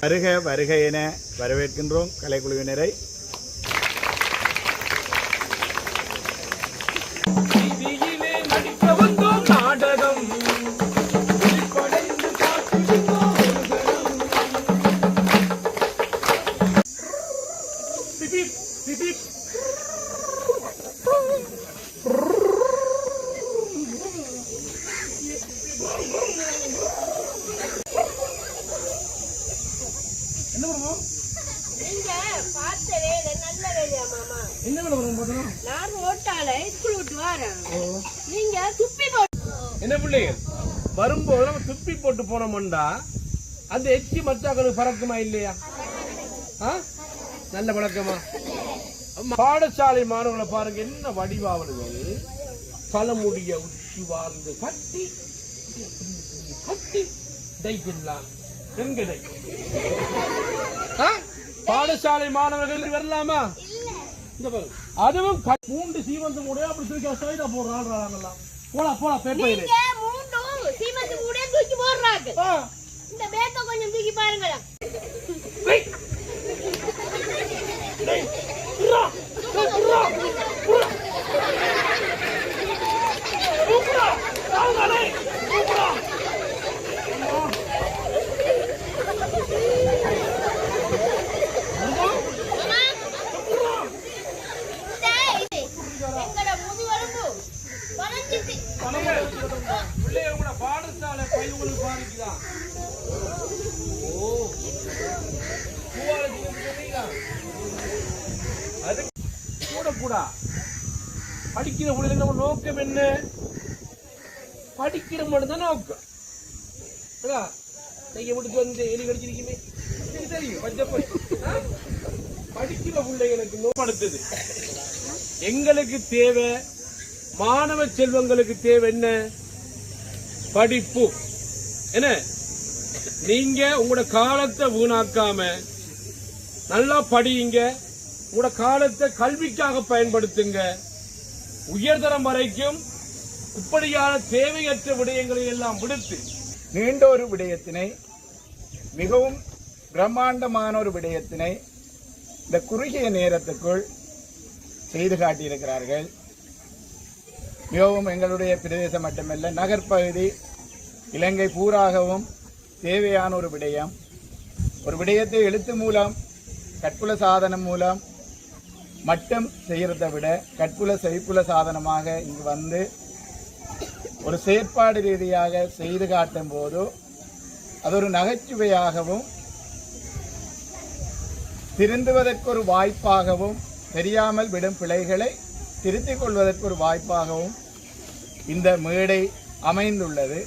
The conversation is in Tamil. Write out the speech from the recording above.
வருக வருக என வரவேற்கின்றோம் கலைக்குழுவினரை. வீதியிலே என்ன பண்ணுவோம் நீங்க பார்த்த வேலை நல்ல வேலையா மாமா என்ன பண்ணுவோம் பார்த்தோம் நான் ரோட்டால ஸ்கூல் விட்டு வரேன் நீங்க துப்பி போட்டு என்ன பிள்ளைங்க வரும்போது நம்ம துப்பி போட்டு போனோம்டா அந்த எச்சி மச்சாக்களுக்கு பறக்குமா இல்லையா ஆ? நல்ல பழக்கமா பாடசாலை மாணவர்களை பாருங்க என்ன வடிவாவல்கள் தலைமுடிய உச்சி வாழ்ந்து கட்டி கட்டி டைப்பில்லாம் எங்க டை ஆ? பாடசாலை மாணவர்கள் வரலாமா. அதுவும் மூன்று சீமந்து மூடையா அப்படி தூக்கி சைடா போடுறாங்களாம் போடா போடா பேப்பையிலே நீங்க மூண்டும் சீமந்து கூட தூக்கி போடுறாங்க. இந்த பேக்க கொஞ்சம் தூக்கி பாருங்களேன். பிள்ளைய கூட பாடசாலை பையங்களுக்கு பாதிக்குதான் ஓ அது கூட கூடா. படிக்கிற பிள்ளைங்க நம்ம நோக்கம் என்ன? படிக்கிற மட்டும்தான் நோக்கம். அதான். கையை விட்டு வந்து எலி கடிச்சிருக்கீங்க சரி தெரியும். பச்சை படிக்கிற பிள்ளைகளுக்கு நோப்படுத்துது எங்களுக்கு தேவை மாணவ செல்வங்களுக்கு தேவை என்ன? படிப்பு. என்ன? நீங்க உங்களோட காலத்தை வீணாக்காம நல்லா படியுங்க. உங்களோட காலத்தை கல்விக்காக பயன்படுத்துங்க. உயர்தரம் வரைக்கும் இப்படியான தேவையற்ற விடயங்களை எல்லாம் விடுத்து நீண்ட ஒரு விடயத்தினை மிகவும் பிரம்மாண்டமான ஒரு விடயத்தினை இந்த குறுகிய நேரத்துக்குள் செய்து காட்டியிருக்கிறார்கள். மிகவும் எங்களுடைய பிரதேசம் மட்டுமல்ல நகர்ப்பகுதி இலங்கை பூராகவும் தேவையான ஒரு விடயம். ஒரு விடயத்தை எழுத்து மூலம் கற்புல சாதனம் மூலம் மட்டும் செய்கிறத விட கற்புல செய்ப்புல சாதனமாக இங்கு வந்து ஒரு செயற்பாடு ரீதியாக செய்து காட்டும் போது அது ஒரு நகைச்சுவையாகவும் திருந்துவதற்கு ஒரு வாய்ப்பாகவும் தெரியாமல் விடும் பிழைகளை திருத்திக் கொள்வதற்கு ஒரு வாய்ப்பாகவும் இந்த மேடை அமைந்துள்ளது.